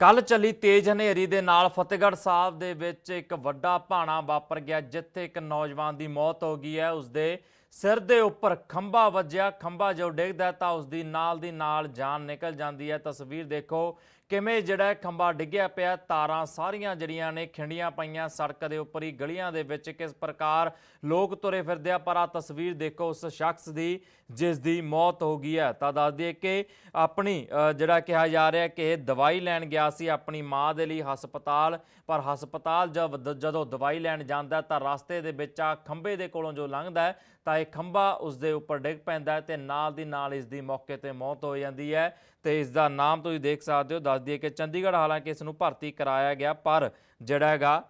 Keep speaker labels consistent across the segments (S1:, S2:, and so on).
S1: ਕੱਲ ਚੱਲੀ ਤੇਜ਼ ਹਨੇਰੀ ਦੇ ਨਾਲ ਫਤਿਹਗੜ੍ਹ ਸਾਹਿਬ ਦੇ ਵਿੱਚ ਇੱਕ ਵੱਡਾ ਭਾਣਾ ਵਾਪਰ ਗਿਆ, ਜਿੱਥੇ ਇੱਕ ਨੌਜਵਾਨ ਦੀ ਮੌਤ ਹੋ ਗਈ ਹੈ। ਉਸਦੇ ਸਿਰ ਦੇ ਉੱਪਰ ਖੰਭਾ ਵੱਜਿਆ, ਖੰਭਾ ਜੋ ਡਿੱਗਦਾ ਤਾਂ ਉਸਦੀ ਨਾਲ ਦੀ ਨਾਲ ਜਾਨ ਨਿਕਲ ਜਾਂਦੀ ਹੈ। ਤਸਵੀਰ ਦੇਖੋ ਕਿਵੇਂ ਜਿਹੜਾ ਖੰਭਾ ਡਿੱਗਿਆ ਪਿਆ, ਤਾਰਾਂ ਸਾਰੀਆਂ ਜਿਹੜੀਆਂ ਨੇ ਖਿੰਡੀਆਂ ਪਈਆਂ ਸੜਕ ਦੇ ਉੱਪਰ ਹੀ, ਗਲੀਆਂ ਦੇ ਵਿੱਚ ਕਿਸ ਪ੍ਰਕਾਰ ਲੋਕ ਤੁਰੇ ਫਿਰਦੇ ਆ, ਪਰ ਆ ਤਸਵੀਰ ਦੇਖੋ ਉਸ ਸ਼ਖਸ ਦੀ, ਜਿਸ ਦੀ ਮੌਤ ਹੋ ਗਈ ਹੈ। ਤਾਂ ਦੱਸ ਦਈਏ ਕਿ ਆਪਣੀ ਜਿਹੜਾ ਕਿਹਾ ਜਾ ਰਿਹਾ ਕਿ ਇਹ ਦਵਾਈ ਲੈਣ ਗਿਆ ਸੀ ਆਪਣੀ ਮਾਂ ਦੇ ਲਈ ਹਸਪਤਾਲ, ਪਰ ਹਸਪਤਾਲ ਜਦੋਂ ਦਵਾਈ ਲੈਣ ਜਾਂਦਾ ਤਾਂ ਰਸਤੇ ਦੇ ਵਿੱਚ ਆ ਖੰਭੇ ਦੇ ਕੋਲੋਂ ਜੋ ਲੰਘਦਾ ਤਾਂ ਇਹ ਖੰਭਾ ਉਸ ਦੇ ਉੱਪਰ ਡਿੱਗ ਪੈਂਦਾ ਹੈ ਤੇ ਨਾਲ ਦੀ ਨਾਲ ਇਸ ਦੀ ਮੌਕੇ ਤੇ ਮੌਤ ਹੋ ਜਾਂਦੀ ਹੈ ਤੇ ਇਸ ਦਾ ਨਾਮ ਤੁਸੀਂ ਦੇਖ ਸਕਦੇ ਹੋ, ਦੱਸ ਦਈਏ ਕਿ ਚੰਡੀਗੜ੍ਹ ਹਾਲਾਂਕਿ ਇਸ ਨੂੰ ਭਰਤੀ ਕਰਾਇਆ ਗਿਆ, ਪਰ ਜਿਹੜਾ ਹੈਗਾ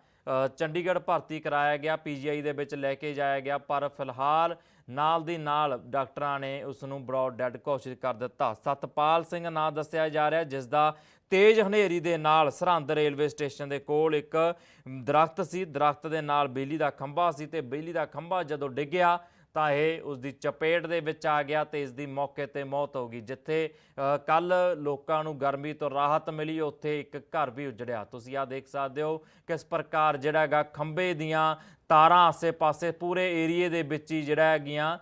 S1: ਚੰਡੀਗੜ੍ਹ ਭਰਤੀ ਕਰਾਇਆ ਗਿਆ, ਪੀਜੀਆਈ ਦੇ ਵਿੱਚ ਲੈ ਕੇ ਜਾਇਆ ਗਿਆ, ਪਰ ਫਿਲਹਾਲ ਨਾਲ ਦੀ ਨਾਲ ਡਾਕਟਰਾਂ ਨੇ ਉਸ ਨੂੰ ਬਰੌਡ ਡੈਡ ਘੋਸ਼ਿਤ ਕਰ ਦਿੱਤਾ। ਸਤਪਾਲ ਸਿੰਘ ਨਾਂ ਦੱਸਿਆ ਜਾ ਰਿਹਾ ਜਿਸ ਦਾ ਤੇਜ਼ ਹਨੇਰੀ ਦੇ ਨਾਲ ਸਰਹੰਦ ਰੇਲਵੇ ਸਟੇਸ਼ਨ ਦੇ ਕੋਲ ਇੱਕ ਦਰਖਤ ਸੀ। ਦਰਖਤ ਦੇ ਨਾਲ ਬਿਜਲੀ ਦਾ ਖੰਭਾ ਸੀ ਤੇ ਬਿਜਲੀ ਦਾ ਖੰਭਾ ਜਦੋਂ ਡਿੱਗਿਆ ਤਾਂ ਇਹ ਉਸ ਦੀ ਚਪੇਟ ਦੇ ਵਿੱਚ ਆ ਗਿਆ ਤੇ ਇਸ ਦੀ ਮੌਕੇ ਤੇ ਮੌਤ ਹੋ ਗਈ, ਜਿੱਥੇ ਕੱਲ ਲੋਕਾਂ ਨੂੰ ਗਰਮੀ ਤੋਂ ਰਾਹਤ ਮਿਲੀ, ਉੱਥੇ ਇੱਕ ਘਰ ਵੀ ਉਜੜਿਆ। ਤੁਸੀਂ ਆ ਦੇਖ ਸਕਦੇ ਹੋ ਕਿਸ ਪ੍ਰਕਾਰ ਜਿਹੜਾ ਹੈਗਾ ਖੰਭੇ ਦੀਆਂ ਤਾਰਾਂ ਆਸੇ-ਪਾਸੇ ਪੂਰੇ ਏਰੀਏ ਦੇ ਵਿੱਚ ਹੀ ਜਿਹੜਾ ਹੈਗੀਆਂ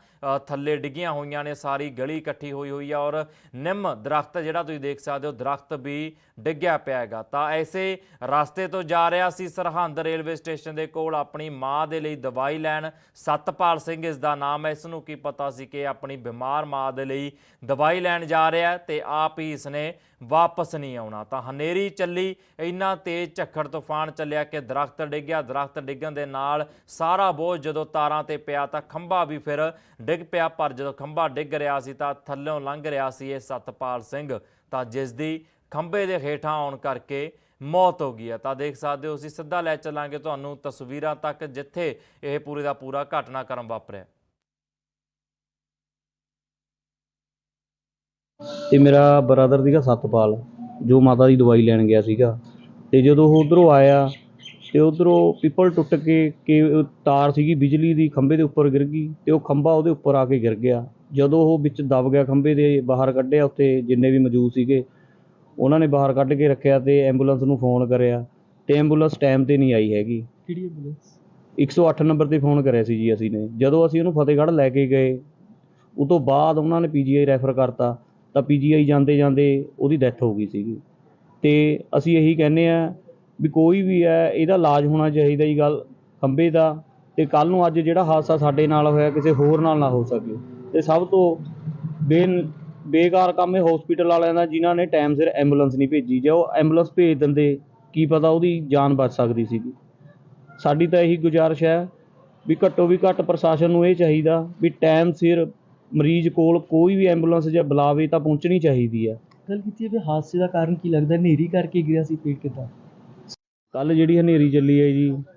S1: ਥੱਲੇ ਡਿੱਗੀਆਂ ਹੋਈਆਂ ਨੇ, ਸਾਰੀ ਗਲੀ ਇਕੱਠੀ ਹੋਈ ਹੋਈ ਆ ਔਰ ਨਿੰਮ ਦਰਖਤ ਜਿਹੜਾ ਤੁਸੀਂ ਦੇਖ ਸਕਦੇ ਹੋ, ਦਰਖਤ ਵੀ ਡਿੱਗਿਆ ਪਿਆ ਹੈਗਾ। ਤਾਂ ਐਸੇ ਰਸਤੇ ਤੋਂ ਜਾ ਰਿਹਾ ਸੀ ਸਰਹੰਦ ਰੇਲਵੇ ਸਟੇਸ਼ਨ ਦੇ ਕੋਲ, ਆਪਣੀ ਮਾਂ ਦੇ ਲਈ ਦਵਾਈ ਲੈਣ। ਸਤਪਾਲ ਸਿੰਘ ਇਸ ਦਾ ਨਾਮ ਹੈ, ਇਸ ਨੂੰ ਕੀ ਪਤਾ ਸੀ ਕਿ ਆਪਣੀ ਬਿਮਾਰ ਮਾਂ ਦੇ ਲਈ ਦਵਾਈ ਲੈਣ ਜਾ ਰਿਹਾ ਹੈ ਤੇ ਆਪ ਹੀ ਇਸਨੇ ਵਾਪਸ ਨਹੀਂ ਆਉਣਾ। ਤਾਂ ਹਨੇਰੀ ਚੱਲੀ, ਇੰਨਾ ਤੇਜ਼ ਝੱਖੜ ਤੂਫਾਨ ਚੱਲਿਆ ਕਿ ਦਰਖਤ ਡਿੱਗਿਆ ਦਰਖਤ ਡਿੱਗਣ ਦੇ ਨਾਲ ਸਾਰਾ ਬੋਝ ਜਦੋਂ ਤਾਰਾਂ ਤੇ ਪਿਆ ਤਾਂ ਖੰਭਾ ਵੀ ਫਿਰ ਡਿੱਗ ਪਿਆ, ਪਰ ਜਦੋਂ ਖੰਭਾ ਡਿੱਗ ਰਿਹਾ ਸੀ ਤਾਂ ਥੱਲਿਓਂ ਲੰਘ ਰਿਹਾ ਸੀ ਇਹ ਸਤਪਾਲ ਸਿੰਘ। ਤਾਂ ਜਿਸ ਦੀ ਖੰਭੇ ਦੇ ਹੇਠਾਂ ਆਉਣ ਕਰਕੇ ਮੌਤ ਹੋ ਗਈ ਹੈ। ਤਾਂ ਦੇਖ ਸਕਦੇ ਹੋ ਅਸੀਂ ਸਿੱਧਾ ਲੈ ਚੱਲਾਂਗੇ ਤੁਹਾਨੂੰ ਤਸਵੀਰਾਂ ਤੱਕ ਜਿੱਥੇ ਇਹ ਪੂਰੇ ਦਾ ਪੂਰਾ ਘਟਨਾਕ੍ਰਮ ਵਾਪਰਿਆ।
S2: ਤੇ ਮੇਰਾ ਬ੍ਰਦਰ ਸੀਗਾ ਸਤਪਾਲ, ਜੋ ਮਾਤਾ ਦੀ ਦਵਾਈ ਲੈਣ ਗਿਆ ਸੀਗਾ। ਤੇ ਜਦੋਂ ਉਹ ਉਧਰੋਂ ਆਇਆ ਤੇ ਉਧਰੋਂ ਪਿੱਪਲ ਟੁੱਟ ਕੇ ਕਿ ਤਾਰ ਸੀਗੀ ਬਿਜਲੀ ਦੀ ਖੰਭੇ ਦੇ ਉੱਪਰ ਗਿਰ ਗਈ ਤੇ ਉਹ ਖੰਭਾ ਉਹਦੇ ਉੱਪਰ ਆ ਕੇ ਗਿਰ ਗਿਆ। ਜਦੋਂ ਉਹ ਵਿੱਚ ਦਬ ਗਿਆ ਖੰਭੇ ਦੇ ਬਾਹਰ ਕੱਢਿਆ ਉੱਥੇ ਜਿੰਨੇ ਵੀ ਮੌਜੂਦ ਸੀਗੇ ਉਹਨਾਂ ਨੇ ਬਾਹਰ ਕੱਢ ਕੇ ਰੱਖਿਆ ਤੇ ਐਂਬੂਲੈਂਸ ਨੂੰ ਫੋਨ ਕਰਿਆ ਤੇ ਐਂਬੂਲੈਂਸ ਟਾਈਮ ਤੇ ਨਹੀਂ ਆਈ ਹੈਗੀ।
S3: ਕਿਹੜੀ ਐਂਬੂਲੈਂਸ?
S2: 108 ਨੰਬਰ ਤੇ ਫੋਨ ਕਰਿਆ ਸੀ ਜੀ ਅਸੀਂ ਨੇ। ਜਦੋਂ ਅਸੀਂ ਉਹਨੂੰ ਫਤਿਹਗੜ੍ਹ ਲੈ ਕੇ ਗਏ ਉਹ ਤੋਂ ਬਾਅਦ ਉਹਨਾਂ ਨੇ ਪੀਜੀਆਈ ਰੈਫਰ ਕਰਤਾ ਤਾਂ ਪੀਜੀਆਈ ਜਾਂਦੇ ਜਾਂਦੇ ਉਹਦੀ ਡੈਥ ਹੋ ਗਈ ਸੀਗੀ। ਤੇ ਅਸੀਂ ਇਹੀ ਕਹਿੰਦੇ ਆ ਵੀ ਕੋਈ ਵੀ ਹੈ, ਇਹਦਾ ਇਲਾਜ ਹੋਣਾ ਚਾਹੀਦਾ ਜੀ ਗੱਲ ਖੰਭੇ ਦਾ ਤੇ ਕੱਲ ਨੂੰ ਅੱਜ ਜਿਹੜਾ ਹਾਦਸਾ ਸਾਡੇ ਨਾਲ ਹੋਇਆ ਕਿਸੇ ਹੋਰ ਨਾਲ ਨਾ ਹੋ ਸਕੇ। ਤੇ ਸਭ ਤੋਂ ਬੇ ਬੇਕਾਰ ਕੰਮ ਇਹ ਹਸਪੀਟਲ ਵਾਲਿਆਂ ਦਾ ਜਿਨ੍ਹਾਂ ਨੇ ਟਾਈਮ ਸਿਰ ਐਂਬੂਲੈਂਸ ਨਹੀਂ ਭੇਜੀ। ਜੇ ਉਹ ਐਂਬੂਲੈਂਸ ਭੇਜ ਦਿੰਦੇ, ਕੀ ਪਤਾ ਉਹਦੀ ਜਾਨ ਬਚ ਸਕਦੀ ਸੀਗੀ। ਸਾਡੀ ਤਾਂ ਇਹੀ ਗੁਜ਼ਾਰਿਸ਼ ਹੈ ਵੀ ਘੱਟੋ ਵੀ ਘੱਟ ਪ੍ਰਸ਼ਾਸਨ ਨੂੰ ਇਹ ਚਾਹੀਦਾ ਵੀ ਟਾਈਮ ਸਿਰ ਮਰੀਜ਼ ਕੋਲ ਕੋਈ ਵੀ ਐਂਬੂਲੈਂਸ ਜਾਂ ਬੁਲਾਵੇ ਤਾਂ ਪਹੁੰਚਣੀ ਚਾਹੀਦੀ ਹੈ।
S3: ਗੱਲ ਕੀਤੀ ਹੈ ਵੀ ਹਾਦਸੇ ਦਾ ਕਾਰਨ ਕੀ ਲੱਗਦਾ? ਹਨੇਰੀ ਕਰਕੇ ਗਿਆ ਸੀ ਪੇਟ ਕਿੱਦਾਂ?
S2: ਕੱਲ੍ਹ ਜਿਹੜੀ ਹਨੇਰੀ ਚੱਲੀ ਹੈ ਜੀ